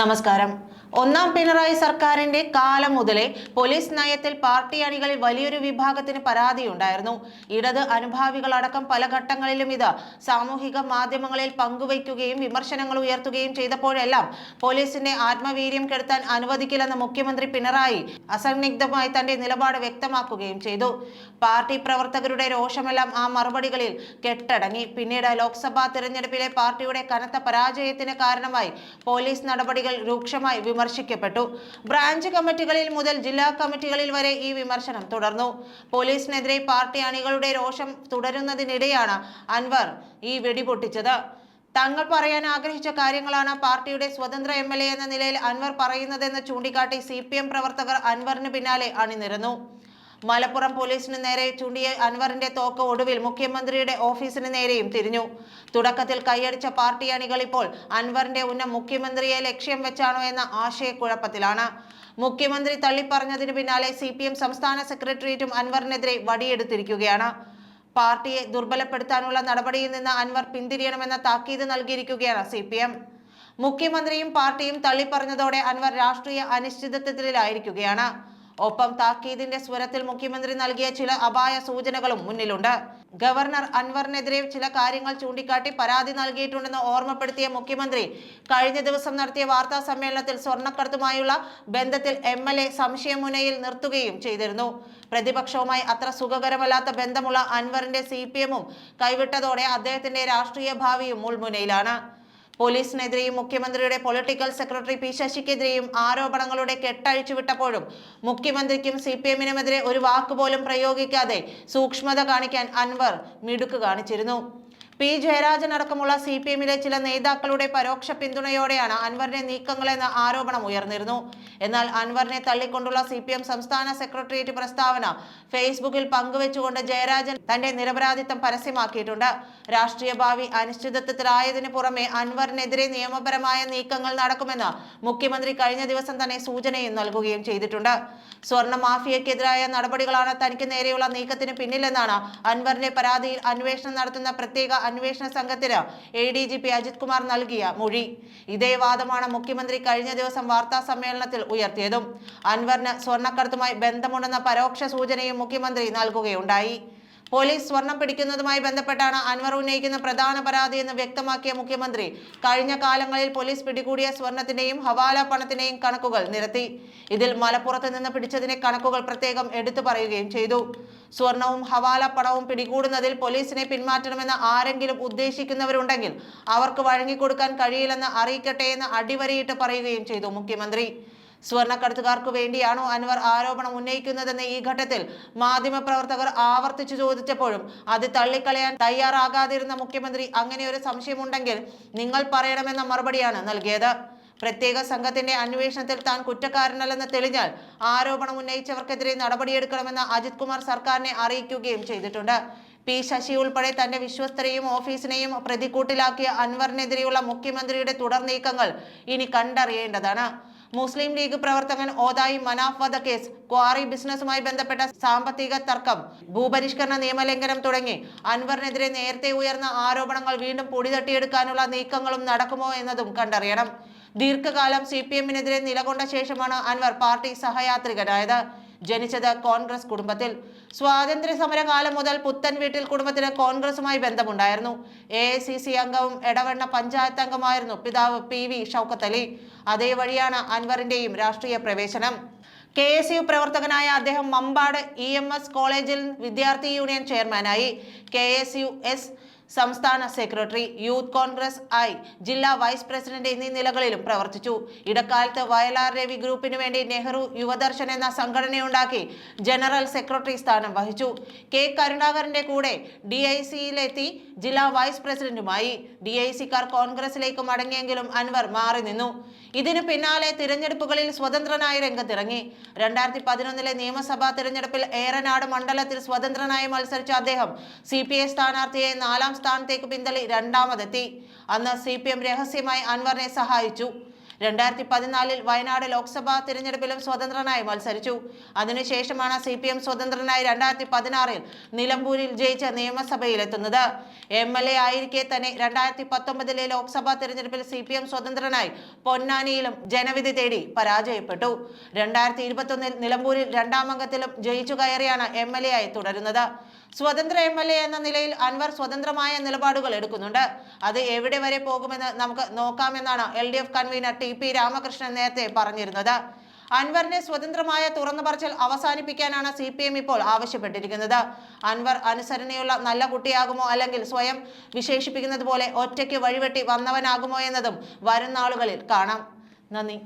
നമസ്കാരം. ഒന്നാം പിണറായി സർക്കാരിന്റെ കാലം മുതലേ പോലീസ് നയത്തിൽ പാർട്ടി അണികളിൽ വലിയൊരു വിഭാഗത്തിന് പരാതിയുണ്ടായിരുന്നു. ഇടത് അനുഭാവികളടക്കം പല ഘട്ടങ്ങളിലും ഇത് സാമൂഹിക മാധ്യമങ്ങളിൽ പങ്കുവയ്ക്കുകയും വിമർശനങ്ങൾ ഉയർത്തുകയും ചെയ്തപ്പോഴെല്ലാം പോലീസിന്റെ ആത്മവീര്യം കെടുത്താൻ അനുവദിക്കില്ലെന്ന് മുഖ്യമന്ത്രി പിണറായി അസന്നിഗ്ധമായി തന്റെ നിലപാട് വ്യക്തമാക്കുകയും ചെയ്തു. പാർട്ടി പ്രവർത്തകരുടെ രോഷമെല്ലാം ആ മറുപടികളിൽ കെട്ടടങ്ങി. പിന്നീട് ലോക്സഭാ തിരഞ്ഞെടുപ്പിലെ പാർട്ടിയുടെ കനത്ത പരാജയത്തിന് കാരണമായി പോലീസ് നടപടികൾ രൂക്ഷമായി വിമർശിക്കപ്പെട്ടു. ബ്രാഞ്ച് കമ്മിറ്റികളിൽ മുതൽ ജില്ലാ കമ്മിറ്റികളിൽ വരെ ഈ വിമർശനം തുടർന്നു. പോലീസിനെതിരെ പാർട്ടി അണികളുടെ രോഷം തുടരുന്നതിനിടെയാണ് അൻവർ ഈ വെടിപൊട്ടിച്ചത്. തങ്ങൾ പറയാൻ ആഗ്രഹിച്ച കാര്യങ്ങളാണ് പാർട്ടിയുടെ സ്വതന്ത്ര എം എൽ എ എന്ന നിലയിൽ അൻവർ പറയുന്നതെന്ന് ചൂണ്ടിക്കാട്ടി സി പി എം പ്രവർത്തകർ അൻവറിന് പിന്നാലെ അണിനിരന്നു. മലപ്പുറം പോലീസിന് നേരെ ചൂണ്ടിയ അൻവറിന്റെ തോക്ക് ഒടുവിൽ മുഖ്യമന്ത്രിയുടെ ഓഫീസിന് നേരെയും തിരിഞ്ഞു. തുടക്കത്തിൽ കൈയടിച്ച പാർട്ടി അണികൾ ഇപ്പോൾ അൻവറിന്റെ ഉന്നം മുഖ്യമന്ത്രിയെ ലക്ഷ്യം വെച്ചാണോ എന്ന ആശയക്കുഴപ്പത്തിലാണ്. മുഖ്യമന്ത്രി തള്ളിപ്പറഞ്ഞതിന് പിന്നാലെ സി പി എം സംസ്ഥാന സെക്രട്ടേറിയറ്റും അൻവറിനെതിരെ വടിയെടുത്തിരിക്കുകയാണ്. പാർട്ടിയെ ദുർബലപ്പെടുത്താനുള്ള നടപടിയിൽ നിന്ന് അൻവർ പിന്തിരിയണമെന്ന താക്കീത് നൽകിയിരിക്കുകയാണ് സി പി എം മുഖ്യമന്ത്രിയും പാർട്ടിയും തള്ളിപ്പറഞ്ഞതോടെ അൻവർ രാഷ്ട്രീയ അനിശ്ചിതത്വത്തിലായിരിക്കുകയാണ്. ഒപ്പം താക്കീതിന്റെ സ്വരത്തിൽ മുഖ്യമന്ത്രി നൽകിയ ചില അപായ സൂചനകളും മുന്നിലുണ്ട്. ഗവർണർ അൻവറിനെതിരെ ചില കാര്യങ്ങൾ ചൂണ്ടിക്കാട്ടി പരാതി നൽകിയിട്ടുണ്ടെന്ന് ഓർമ്മപ്പെടുത്തിയ മുഖ്യമന്ത്രി കഴിഞ്ഞ ദിവസം നടത്തിയ വാർത്താ സമ്മേളനത്തിൽ സ്വർണക്കടത്തുമായുള്ള ബന്ധത്തിൽ എം എൽ എ സംശയമുനയിൽ നിർത്തുകയും ചെയ്തിരുന്നു. പ്രതിപക്ഷവുമായി അത്ര സുഖകരമല്ലാത്ത ബന്ധമുള്ള അൻവറിന്റെ സി പി എമ്മും കൈവിട്ടതോടെ അദ്ദേഹത്തിന്റെ രാഷ്ട്രീയ ഭാവിയും മുൾമുനയിലാണ്. പോലീസിനെതിരെയും മുഖ്യമന്ത്രിയുടെ പൊളിറ്റിക്കൽ സെക്രട്ടറി പി ശശിക്കെതിരെയും ആരോപണങ്ങളുടെ കെട്ടഴിച്ചുവിട്ടപ്പോഴും മുഖ്യമന്ത്രിക്കും സി പി എമ്മിനുമെതിരെ ഒരു വാക്കുപോലും പ്രയോഗിക്കാതെ സൂക്ഷ്മത കാണിക്കാൻ അൻവർ മിടുക്ക് കാണിച്ചിരുന്നു. പി. ജയരാജൻ അടക്കമുള്ള സി പി എമ്മിലെ ചില നേതാക്കളുടെ പരോക്ഷ പിന്തുണയോടെയാണ് അൻവറിന്റെ നീക്കങ്ങളെന്ന ആരോപണം ഉയർന്നിരുന്നു. എന്നാൽ അൻവറിനെ തള്ളിക്കൊണ്ടുള്ള സി പി എം സംസ്ഥാന സെക്രട്ടേറിയറ്റ് പ്രസ്താവന ഫേസ്ബുക്കിൽ പങ്കുവെച്ചുകൊണ്ട് ജയരാജൻ തന്റെ നിരപരാധിത്വം പരസ്യമാക്കിയിട്ടുണ്ട്. രാഷ്ട്രീയ ഭാവി അനിശ്ചിതത്വത്തിലായതിനു പുറമെ അൻവറിനെതിരെ നിയമപരമായ നീക്കങ്ങൾ നടക്കുമെന്ന് മുഖ്യമന്ത്രി കഴിഞ്ഞ ദിവസം തന്നെ സൂചനയും നൽകുകയും ചെയ്തിട്ടുണ്ട്. സ്വർണ മാഫിയക്കെതിരായ നടപടികളാണ് തനിക്ക് നേരെയുള്ള നീക്കത്തിന് പിന്നിലെന്നാണ് അൻവറിന്റെ പരാതിയിൽ അന്വേഷണം നടത്തുന്ന പ്രത്യേക അന്വേഷണ സംഘത്തിന് A D G P Ajith Kumar നൽകിയ മൊഴി. ഇതേ വാദമാണ് മുഖ്യമന്ത്രി കഴിഞ്ഞ ദിവസം വാർത്താ സമ്മേളനത്തിൽ ഉയർത്തിയതും. അൻവറിന് സ്വർണക്കടത്തുമായി ബന്ധമുണ്ടെന്ന പരോക്ഷ സൂചനയും മുഖ്യമന്ത്രി നൽകുകയുണ്ടായി. പോലീസ് സ്വർണം പിടിക്കുന്നതുമായി ബന്ധപ്പെട്ടാണ് അൻവർ ഉന്നയിക്കുന്ന പ്രധാന പരാതി എന്ന് വ്യക്തമാക്കിയ മുഖ്യമന്ത്രി. കഴിഞ്ഞ കാലങ്ങളിൽ പോലീസ് പിടികൂടിയ സ്വർണത്തിന്റെയും ഹവാല പണത്തിന്റെയും കണക്കുകൾ നിരത്തി. ഇതിൽ മലപ്പുറത്ത് നിന്ന് പിടിച്ചതിന്റെ കണക്കുകൾ പ്രത്യേകം എടുത്തു പറയുകയും ചെയ്തു. സ്വർണവും ഹവാല പണവും പിടികൂടുന്നതിൽ പോലീസിനെ പിന്മാറ്റണമെന്ന് ആരെങ്കിലും ഉദ്ദേശിക്കുന്നവരുണ്ടെങ്കിൽ അവർക്ക് വഴങ്ങിക്കൊടുക്കാൻ കഴിയില്ലെന്ന് അറിയിക്കട്ടെ എന്ന് അടിവരയിട്ട് പറയുകയും ചെയ്തു മുഖ്യമന്ത്രി. സ്വർണക്കടത്തുകാർക്ക് വേണ്ടിയാണോ അൻവർ ആരോപണം ഉന്നയിക്കുന്നതെന്ന് ഈ ഘട്ടത്തിൽ മാധ്യമപ്രവർത്തകർ ആവർത്തിച്ചു ചോദിച്ചപ്പോഴും അത് തള്ളിക്കളയാൻ തയ്യാറാകാതിരുന്ന മുഖ്യമന്ത്രി അങ്ങനെ ഒരു സംശയമുണ്ടെങ്കിൽ നിങ്ങൾ പറയണമെന്ന മറുപടിയാണ് നൽകിയത്. പ്രത്യേക സംഘത്തിന്റെ അന്വേഷണത്തിൽ താൻ കുറ്റക്കാരനല്ലെന്ന് തെളിഞ്ഞാൽ ആരോപണം ഉന്നയിച്ചവർക്കെതിരെ നടപടിയെടുക്കണമെന്ന് അജിത് കുമാർ സർക്കാരിനെ അറിയിക്കുകയും ചെയ്തിട്ടുണ്ട്. പി ശശി ഉൾപ്പെടെ തന്റെ വിശ്വസ്തരെയും ഓഫീസിനെയും പ്രതിക്കൂട്ടിലാക്കിയ അൻവറിനെതിരെയുള്ള മുഖ്യമന്ത്രിയുടെ തുടർ നീക്കങ്ങൾ ഇനി കണ്ടറിയേണ്ടതാണ്. മുസ്ലിം ലീഗ് പ്രവർത്തകൻ ഓതായി മനാഫ് കേസ് ക്വാറി ബിസിനസ്സുമായി ബന്ധപ്പെട്ട സാമ്പത്തിക തർക്കം ഭൂപരിഷ്കരണ നിയമലംഘനം തുടങ്ങി. അൻവറിനെതിരെ നേരത്തെ ഉയർന്ന ആരോപണങ്ങൾ വീണ്ടും പൊടിതട്ടിയെടുക്കാനുള്ള നീക്കങ്ങളും നടക്കുമോ എന്നതും കണ്ടറിയണം. ദീർഘകാലം സി പി എമ്മിനെതിരെ നിലകൊണ്ട ശേഷമാണ് അൻവർ പാർട്ടി സഹയാത്രികനായത്. ജനിച്ചത് കോൺഗ്രസ് കുടുംബത്തിൽ. സ്വാതന്ത്ര്യ സമരകാലം മുതൽ പുത്തൻ വീട്ടിൽ കുടുംബത്തിന് കോൺഗ്രസുമായി ബന്ധമുണ്ടായിരുന്നു. എ സി സി അംഗവും എടവണ്ണ പഞ്ചായത്ത് അംഗമായിരുന്നു പിതാവ് പി വി ഷൗക്കത്ത് അലി അതേ വഴിയാണ് അൻവറിന്റെയും രാഷ്ട്രീയ പ്രവേശനം. കെ എസ് യു പ്രവർത്തകനായ അദ്ദേഹം മമ്പാട് ഇ എം എസ് കോളേജിൽ വിദ്യാർത്ഥി യൂണിയൻ ചെയർമാനായി. കെ എസ് യു എസ് സംസ്ഥാന സെക്രട്ടറി യൂത്ത് കോൺഗ്രസ് ഐ ജില്ലാ വൈസ് പ്രസിഡന്റ് എന്നീ നിലകളിലും പ്രവർത്തിച്ചു. ഇടക്കാലത്ത് വയലാർ രവി ഗ്രൂപ്പിനു വേണ്ടി നെഹ്റു യുവദർശൻ എന്ന സംഘടനയുണ്ടാക്കി ജനറൽ സെക്രട്ടറി സ്ഥാനം വഹിച്ചു. കെ കരുണാകരന്റെ കൂടെ ഡി ഐ സിയിലെത്തി ജില്ലാ വൈസ് പ്രസിഡന്റുമായി. ഡി ഐ സിക്കാർ കോൺഗ്രസിലേക്ക് മടങ്ങിയെങ്കിലും അൻവർ മാറി നിന്നു. ഇതിനു പിന്നാലെ തിരഞ്ഞെടുപ്പുകളിൽ സ്വതന്ത്രനായി രംഗത്തിറങ്ങി. രണ്ടായിരത്തി പതിനൊന്നിലെ നിയമസഭാ തിരഞ്ഞെടുപ്പിൽ ഏറനാട് മണ്ഡലത്തിൽ സ്വതന്ത്രനായി മത്സരിച്ച അദ്ദേഹം സി പി ഐ സ്ഥാനാർത്ഥിയെ നാലാം സ്ഥാനത്തേക്ക് പിന്തള്ളി രണ്ടാമതെത്തി. അന്ന് സി പി എം രഹസ്യമായി അൻവറിനെ സഹായിച്ചു. രണ്ടായിരത്തി പതിനാലിൽ വയനാട് ലോക്സഭാ തിരഞ്ഞെടുപ്പിലും സ്വതന്ത്രനായി മത്സരിച്ചു. അതിനുശേഷമാണ് സി പി എം സ്വതന്ത്രനായി രണ്ടായിരത്തി പതിനാറിൽ നിലമ്പൂരിൽ ജയിച്ച നിയമസഭയിലെത്തുന്നത്. എം എൽ എ ആയിരിക്കെ തന്നെ രണ്ടായിരത്തി പത്തൊമ്പതിലെ ലോക്സഭാ തിരഞ്ഞെടുപ്പിൽ സി പി എം സ്വതന്ത്രനായി പൊന്നാനിയിലും ജനവിധി തേടി പരാജയപ്പെട്ടു. രണ്ടായിരത്തി ഇരുപത്തൊന്നിൽ നിലമ്പൂരിൽ രണ്ടാം അംഗത്തിലും ജയിച്ചു കയറിയാണ് എം എൽ എ ആയി തുടരുന്നത്. സ്വതന്ത്ര എം എൽ എ എന്ന നിലയിൽ അൻവർ സ്വതന്ത്രമായ നിലപാടുകൾ എടുക്കുന്നുണ്ട്. അത് എവിടെ വരെ പോകുമെന്ന് നമുക്ക് നോക്കാമെന്നാണ് L D F convener T P Ramakrishnan നേരത്തെ പറഞ്ഞിരുന്നത്. അൻവറിനെ സ്വതന്ത്രമായ തുറന്നു പറച്ചിൽ അവസാനിപ്പിക്കാനാണ് സി പി എം ഇപ്പോൾ ആവശ്യപ്പെട്ടിരിക്കുന്നത്. അൻവർ അനുസരണയുള്ള നല്ല കുട്ടിയാകുമോ അല്ലെങ്കിൽ സ്വയം വിശേഷിപ്പിക്കുന്നത് പോലെ ഒറ്റയ്ക്ക് വഴിവെട്ടി വന്നവനാകുമോ എന്നതും വരും നാളുകളിൽ കാണാം. നന്ദി.